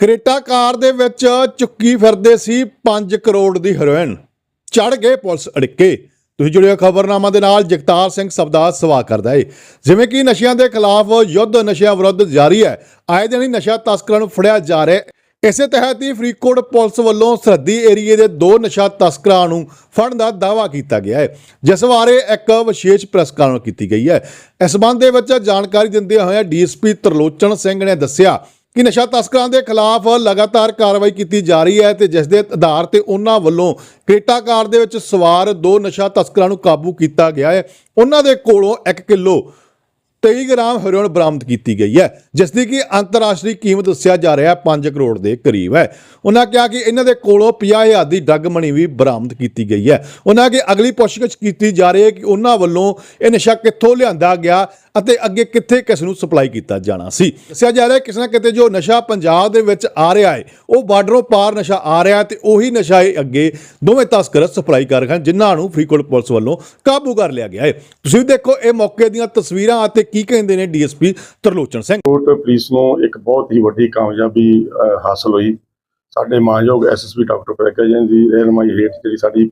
Creta car ਦੇ ਵਿੱਚ ਚੁੱਕੀ ਫਿਰਦੇ ਸੀ 5 ਕਰੋੜ ਦੀ ਹੈਰੋਇਨ। ਚੜ ਗਏ ਪੁਲਿਸ ਅੜਿੱਕੇ। ਤੁਸੀਂ ਜੁੜਿਓ ਖਬਰਨਾਮਾ ਦੇ ਨਾਲ ਜਗਤਾਰ ਸਿੰਘ ਸਬਦਾਸ ਸਵਾਲ ਕਰਦਾ ਏ। ਜਿਵੇਂ ਕਿ ਨਸ਼ਿਆਂ ਦੇ ਖਿਲਾਫ ਯੁੱਧ ਨਸ਼ਿਆਂ ਵਿਰੁੱਧ ਜਾਰੀ ਹੈ। ਆਏ ਦਿਨ ਹੀ ਨਸ਼ਾ ਤਸਕਰਾਂ ਨੂੰ ਫੜਿਆ ਜਾ ਰਿਹਾ ਇਸੇ ਤਹਿਤ ਹੀ ਫਰੀਦਕੋਟ ਪੁਲਿਸ ਵੱਲੋਂ ਸਰਹੱਦੀ ਏਰੀਏ ਦੇ ਦੋ ਨਸ਼ਾ ਤਸਕਰਾਂ ਨੂੰ ਫੜਨ ਦਾ ਦਾਅਵਾ ਕੀਤਾ ਗਿਆ ਹੈ। ਜਿਸ ਬਾਰੇ ਇੱਕ ਵਿਸ਼ੇਸ਼ ਪ੍ਰੈਸ ਕਾਨਫਰੰਸ ਕੀਤੀ ਗਈ ਹੈ। ਇਸ ਸੰਬੰਧ ਦੇ ਵਿੱਚ ਜਾਣਕਾਰੀ ਦਿੰਦੇ ਹੋਏ ਡੀਐਸਪੀ ਤਰਲੋਚਨ ਸਿੰਘ ਨੇ ਦੱਸਿਆ ਕਿ ਨਸ਼ਾ ਤਸਕਰਾਂ ਦੇ ਖਿਲਾਫ ਲਗਾਤਾਰ ਕਾਰਵਾਈ ਕੀਤੀ ਜਾ ਰਹੀ ਹੈ ਤੇ ਜਿਸ ਦੇ ਆਧਾਰ ਤੇ ਉਹਨਾਂ ਵੱਲੋਂ ਕ੍ਰੇਟਾ ਕਾਰ ਦੇ ਵਿੱਚ ਸਵਾਰ ਦੋ ਨਸ਼ਾ ਤਸਕਰਾਂ ਨੂੰ ਕਾਬੂ ਕੀਤਾ ਗਿਆ ਹੈ। ਉਹਨਾਂ ਦੇ ਕੋਲੋਂ 1 ਕਿਲੋ 23 ਗ੍ਰਾਮ ਹੈਰੋਇਨ ਬਰਾਮਦ ਕੀਤੀ ਗਈ ਹੈ ਜਿਸ ਦੀ ਕਿ ਅੰਤਰਰਾਸ਼ਟਰੀ ਕੀਮਤ ਦੱਸਿਆ ਜਾ ਰਿਹਾ ਹੈ 5 ਕਰੋੜ ਦੇ ਕਰੀਬ ਹੈ। ਉਹਨਾਂ ਕਿਹਾ ਕਿ ਇਹਨਾਂ ਦੇ ਕੋਲੋਂ 50000 ਦੀ ਡਰੱਗ ਮਣੀ ਵੀ ਬਰਾਮਦ ਕੀਤੀ ਗਈ ਹੈ। ਉਹਨਾਂ ਕਿ ਅਗਲੀ ਪੁੱਛਗਿੱਛ ਕੀਤੀ ਜਾ ਰਹੀ ਹੈ ਕਿ ਉਹਨਾਂ ਵੱਲੋਂ ਇਹ ਨਸ਼ਾ ਕਿੱਥੋਂ ਲਿਆਂਦਾ ਗਿਆ ਅਤੇ ਅੱਗੇ ਕਿੱਥੇ ਕਿਸ ਨੂੰ ਸਪਲਾਈ ਕੀਤਾ ਜਾਣਾ ਸੀ। ਦੱਸਿਆ ਜਾ ਰਿਹਾ ਹੈ ਕਿਸੇ ਨਾ ਕਿਤੇ ਜੋ ਨਸ਼ਾ ਪੰਜਾਬ ਦੇ ਵਿੱਚ ਆ ਰਿਹਾ ਹੈ, ਉਹ ਬਾਰਡਰੋਂ ਪਾਰ ਨਸ਼ਾ ਆ ਰਿਹਾ ਹੈ ਤੇ ਉਹੀ ਨਸ਼ਾ ਇਹ ਅੱਗੇ ਦੋਵੇਂ ਤਸਕਰ ਸਪਲਾਈ ਕਰ ਰਹੇ ਹਨ, ਜਿਨ੍ਹਾਂ ਨੂੰ ਫਰੀਦਕੋਟ ਪੁਲਿਸ ਵੱਲੋਂ ਕਾਬੂ ਕਰ ਲਿਆ ਗਿਆ ਹੈ। ਤੁਸੀਂ ਦੇਖੋ, ਇਹ ਮੌਕੇ ਦੀਆਂ ਤਸਵੀਰਾਂ ਅਤੇ ਕੀ ਕਹਿੰਦੇ ਨੇ ਡੀਐਸਪੀ ਤਰਲੋਚਨ ਸਿੰਘ? ਕੋਟ ਪੁਲਿਸ ਨੂੰ ਇੱਕ ਬਹੁਤ ਹੀ ਵੱਡੀ ਕਾਮਯਾਬੀ ਹਾਸਲ ਹੋਈ। ਸਾਡੇ ਮਾਨਯੋਗ ਐਸਐਸਪੀ ਡਾਕਟਰ ਪ੍ਰਕਾਸ਼ ਦੀ ਰਹਿਨਮਾਈ ਹੇਠ ਜਿਹੜੀ ਸਾਡੀ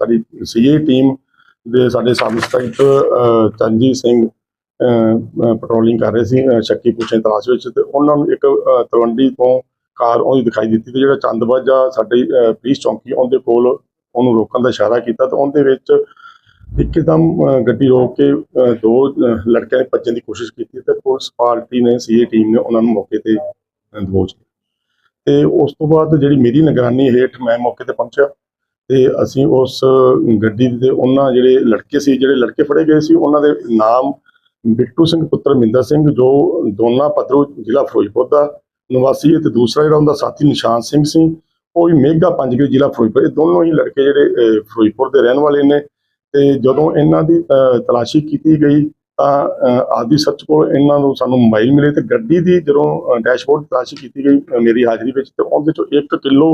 ਸਾਡੀ ਸੀਏ ਟੀਮ ਦੇ ਸਾਡੇ sub inspector Chanji Singh patrolling ਕਰ ਰਹੇ ਸੀ ਸ਼ੱਕੀ ਪੁੱਛੇ ਤਲਾਸ਼ ਵਿੱਚ ਤੇ ਉਹਨਾਂ ਨੂੰ ਇੱਕ ਤਲਵੰਡੀ ਤੋਂ ਕਾਰ ਉਹਦੀ ਦਿਖਾਈ ਦਿੱਤੀ ਤੇ ਜਿਹੜਾ ਚੰਦਬਾਜਾ ਸਾਡੀ ਪੁਲਿਸ ਚੌਂਕੀ ਉਹਦੇ ਕੋਲ ਉਹਨੂੰ ਰੋਕਣ ਦਾ ਇਸ਼ਾਰਾ ਕੀਤਾ ਤੇ ਉਹਦੇ ਵਿੱਚ ਇੱਕਦਮ ਅਹ, ਗੱਡੀ ਰੋਕ ਕੇ ਅਹ, ਦੋ ਅਹ, ਲੜਕਿਆਂ ਨੇ ਭੱਜਣ ਦੀ ਕੋਸ਼ਿਸ਼ ਕੀਤੀ ਤੇ ਪੁਲਿਸ ਪਾਰਟੀ ਨੇ ਸੀਏ ਟੀਮ ਨੇ ਉਹਨਾਂ ਨੂੰ ਮੌਕੇ ਤੇ ਅਹ, ਦਬੋਚ ਲਿਆ। ਤੇ ਉਸ ਤੋਂ ਬਾਅਦ ਜਿਹੜੀ ਮੇਰੀ ਨਿਗਰਾਨੀ ਹੇਠ ਮੈਂ ਮੌਕੇ ਤੇ ਪਹੁੰਚਿਆ ਤੇ ਅਸੀਂ ਉਸ ਗੱਡੀ ਦੇ ਉਹਨਾਂ ਜਿਹੜੇ ਲੜਕੇ ਸੀ ਜਿਹੜੇ ਲੜਕੇ ਫੜੇ ਗਏ ਸੀ ਉਹਨਾਂ ਦੇ ਨਾਮ ਬਿੱਟੂ ਸਿੰਘ ਪੁੱਤਰ ਮਿੰਦਰ ਸਿੰਘ ਜੋ ਦੋਨਾ ਪਦਰੂ ਜ਼ਿਲ੍ਹਾ ਫਿਰੋਜ਼ਪੁਰ ਦਾ ਨਿਵਾਸੀ ਹੈ ਤੇ ਦੂਸਰਾ ਜਿਹੜਾ ਉਹਦਾ ਸਾਥੀ ਨਿਸ਼ਾਨ ਸਿੰਘ ਸੀ ਉਹ ਵੀ ਮੇਗਾ ਪੰਜਗੇ ਜ਼ਿਲ੍ਹਾ ਫਿਰੋਜ਼ਪੁਰ ਇਹ ਦੋਨੋਂ ਹੀ ਲੜਕੇ ਜਿਹੜੇ ਅਹ, ਫਿਰੋਜ਼ਪੁਰ ਦੇ ਰਹਿਣ ਵਾਲੇ ਨੇ ਤੇ ਜਦੋਂ ਇਹਨਾਂ ਦੀ ਅਹ, ਤਲਾਸ਼ੀ ਕੀਤੀ ਗਈ ਤਾਂ ਅਹ, ਆਦੀ ਸੱਚ ਕੋਲ ਇਹਨਾਂ ਨੂੰ ਸਾਨੂੰ ਮੋਬਾਈਲ ਮਿਲੇ ਤੇ ਗੱਡੀ ਦੀ ਜਦੋਂ ਡੈਸ਼ਬੋਰਡ ਤਲਾਸ਼ੀ ਕੀਤੀ ਗਈ ਮੇਰੀ ਹਾਜ਼ਰੀ ਵਿੱਚ ਤੇ ਉਹਦੇ ਚੋਂ 1 ਕਿਲੋ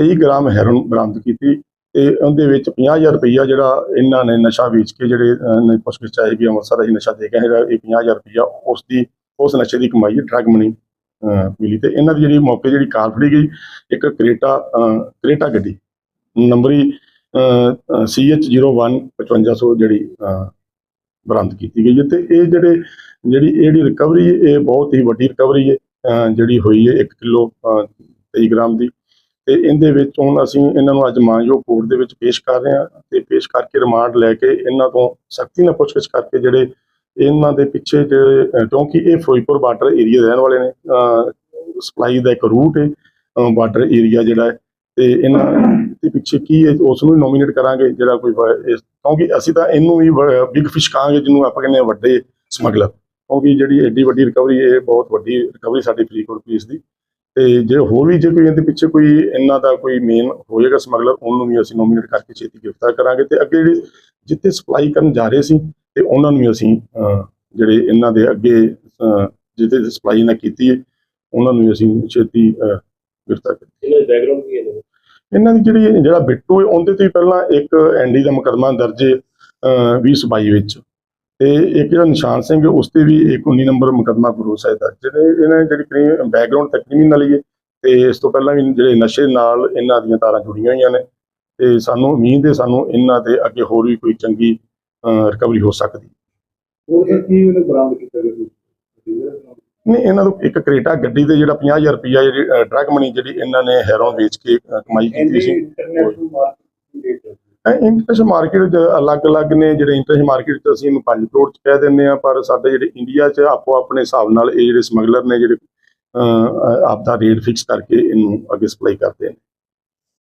23 ਗ੍ਰਾਮ ਹੈਰੋਨ ਬਰਾਮਦ ਕੀਤੀ ਤੇ ਉਹਦੇ ਵਿੱਚ 50000 ਰੁਪਈਆ ਜਿਹੜਾ ਇਹਨਾਂ ਨੇ ਨਸ਼ਾ ਵੇਚ ਕੇ ਜਿਹੜੇ ਅਹ, ਨੇ ਪੁੱਛਗਿੱਛ ਚਾਹੀ ਵੀ ਅੰਮ੍ਰਿਤਸਰ ਅਸੀਂ ਨਸ਼ਾ ਦੇ ਕੇ ਹੈਗਾ ਇਹ 50000 ਰੁਪਈਆ ਉਸ ਦੀ ਉਸ ਨਸ਼ੇ ਦੀ ਕਮਾਈ ਡਰਗ ਮਨੀ ਮਿਲੀ ਤੇ ਇਹਨਾਂ ਦੀ ਜਿਹੜੀ ਮੌਕੇ ਜਿਹੜੀ ਕਾਰ ਫੜੀ ਗਈ ਇੱਕ ਕ੍ਰੇਟਾ ਅਹ, ਕ੍ਰੇਟਾ ਗੱਡੀ ਨੰਬਰੀ CH01 5500 ਜਿਹੜੀ ਬਰਾਮਦ ਕੀਤੀ ਗਈ ਹੈ ਤੇ ਇਹ ਜਿਹੜੇ, ਜਿਹੜੀ ਇਹ ਜਿਹੜੀ ਰਿਕਵਰੀ ਇਹ ਬਹੁਤ ਹੀ ਵੱਡੀ ਰਿਕਵਰੀ ਹੈ ਜਿਹੜੀ ਹੋਈ ਹੈ 1 ਕਿਲੋ 23 ਗ੍ਰਾਮ ਦੀ। ਤੇ ਇਹਦੇ ਵਿੱਚ ਹੁਣ ਅਸੀਂ ਇਹਨਾਂ ਨੂੰ ਅੱਜ ਮਾਨਯੋਗ ਕੋਰਟ ਦੇ ਵਿੱਚ ਪੇਸ਼ ਕਰ ਰਹੇ ਹਾਂ ਤੇ ਪੇਸ਼ ਕਰਕੇ ਰਿਮਾਂਡ ਲੈ ਕੇ ਇਹਨਾਂ ਤੋਂ ਸਖਤੀ ਨਾਲ ਪੁੱਛਗਿੱਛ ਕਰਕੇ ਜਿਹੜੇ ਇਹਨਾਂ ਦੇ ਪਿੱਛੇ ਜਿਹੜੇ ਕਿਉਂਕਿ ਇਹ ਫਿਰੋਜ਼ਪੁਰ ਬਾਰਡਰ ਏਰੀਆ ਦੇ ਰਹਿਣ ਵਾਲੇ ਨੇ ਸਪਲਾਈ ਦਾ ਇੱਕ ਰੂਟ ਹੈ ਬਾਰਡਰ ਏਰੀਆ ਜਿਹੜਾ ਹੈ ਤੇ ਇਹਨਾਂ ਦੇ ਪਿੱਛੇ ਕੀ ਹੈ ਉਸ ਨੂੰ ਨੋਮੀਨੇਟ ਕਰਾਂਗੇ ਜਿਹੜਾ ਕੋਈ ਇਸ- ਕਿਉਂਕਿ ਅਸੀਂ ਤਾਂ ਇਹਨੂੰ ਵੀ ਬਿਗ ਫਿਸ਼ ਕਹਾਂਗੇ ਜਿਹਨੂੰ ਆਪਾਂ ਕਹਿੰਦੇ ਆ ਵੱਡੇ ਸਮਗਲਰ ਕਿਉਂਕਿ ਜਿਹੜੀ ਐਡੀ ਵੱਡੀ ਰਿਕਵਰੀ ਇਹ ਬਹੁਤ ਵੱਡੀ ਰਿਕਵਰੀ ਸਾਡੀ ਫਰੀਦਕੋਟ ਪੁਲਿਸ ਦੀ। ਤੇ ਜੇ ਹੋਰ ਵੀ ਜੇ ਕੋਈ ਇਹਦੇ ਪਿੱਛੇ ਕੋਈ ਇਹਨਾਂ ਦਾ ਕੋਈ ਮੇਨ ਹੋਏਗਾ ਸਮਗਲਰ ਉਹਨੂੰ ਵੀ ਅਸੀਂ ਨੋਮੀਨੇਟ ਕਰਕੇ ਛੇਤੀ ਗ੍ਰਿਫਤਾਰ ਕਰਾਂਗੇ ਤੇ ਅੱਗੇ ਜਿਹੜੇ ਜਿੱਥੇ ਸਪਲਾਈ ਕਰਨ ਜਾ ਰਹੇ ਸੀ ਤੇ ਉਹਨਾਂ ਨੂੰ ਵੀ ਅਸੀਂ ਜਿਹੜੇ ਇਹਨਾਂ ਦੇ ਅੱਗੇ ਅਹ, ਜਿੱਥੇ ਸਪਲਾਈ ਨਾ ਕੀਤੀ ਹੈ ਉਹਨਾਂ ਨੂੰ ਵੀ ਅਸੀਂ ਛੇਤੀ ਗ੍ਰਿਫਤਾਰ ਇਹਨਾਂ ਦਾ ਬੈਕਗ੍ਰਾਉਂਡ ਕੀ ਹੈ ਇਹਨਾਂ ਦਾ? ਇਹਨਾਂ ਦੀ ਜਿਹੜੀ ਜਿਹੜਾ ਬਿੱਟੂ ਹੈ ਉਹਦੇ ਤੇ ਪਹਿਲਾਂ ਇੱਕ ਐਨਡੀ ਦਾ ਮੁਕੱਦਮਾ ਦਰਜ ਹੈ, ਅਹ 2022 ਵਿੱਚ। ਤੇ ਇੱਕ ਜਿਹੜਾ ਨਿਸ਼ਾਨ ਸਿੰਘ ਹੈ, ਉਸ ਤੇ ਵੀ ਇੱਕ 19 ਨੰਬਰ ਮੁਕੱਦਮਾ ਗੁਰੂ ਸਾਹਿਬ ਦਾ। ਜਿਹੜੇ ਇਹਨਾਂ ਦੀ ਜਿਹੜੀ ਬੈਕਗ੍ਰਾਉਂਡ ਤੱਕ ਕ੍ਰਿਮੀਨਲ ਹੀ ਹੈ ਤੇ ਇਸ ਤੋਂ ਪਹਿਲਾਂ ਵੀ ਜਿਹੜੇ ਨਸ਼ੇ ਨਾਲ ਇਹਨਾਂ ਦੀਆਂ ਤਾਰਾਂ ਜੁੜੀਆਂ ਹੋਈਆਂ ਨੇ। ਤੇ ਸਾਨੂੰ ਉਮੀਦ ਹੈ ਸਾਨੂੰ ਇਹਨਾਂ ਦੇ ਅੱਗੇ ਹੋਰ ਵੀ ਕੋਈ ਚੰਗੀ ਰਿਕਵਰੀ ਹੋ ਸਕਦੀ। ਹੋਰ ਸਰ ਕੀ ਉਹਨੇ ਬਰਾਮਦ ਕੀਤਾ? ਗਿਆ ਸੀ ਨਹੀਂ ਇਹਨਾਂ ਨੂੰ ਇੱਕ ਕ੍ਰੇਟਾ ਗੱਡੀ ਤੇ ਜਿਹੜਾ 50000 ਰੁਪਇਆ ਜਿਹੜੀ ਡਰਗ ਮਨੀ ਜਿਹੜੀ ਇਹਨਾਂ ਨੇ ਹੈਰੋਨ ਵੇਚ ਕੇ ਕਮਾਈ ਕੀਤੀ ਸੀ। ਇੰਟਰਨੈਸ਼ਨਲ ਮਾਰਕੀਟ ਅਲੱਗ-ਅਲੱਗ ਨੇ ਜਿਹੜੇ ਇੰਟਰਨੈਸ਼ਨਲ ਮਾਰਕੀਟ ਚ ਅਸੀਂ ਇਹਨੂੰ 5 ਕਰੋੜ ਚ ਕਹਿ ਦਿੰਦੇ ਆ ਪਰ ਸਾਡੇ ਜਿਹੜੇ ਇੰਡੀਆ ਚ ਆਪੋ ਆਪਣੇ ਹਿਸਾਬ ਨਾਲ ਇਹ ਜਿਹੜੇ ਸਮਗਲਰ ਨੇ ਜਿਹੜੇ ਅਹ, ਆਪ ਦਾ ਰੇਟ ਫਿਕਸ ਕਰਕੇ ਇਹਨੂੰ ਅੱਗੇ ਸਪਲਾਈ ਕਰਦੇ ਨੇ।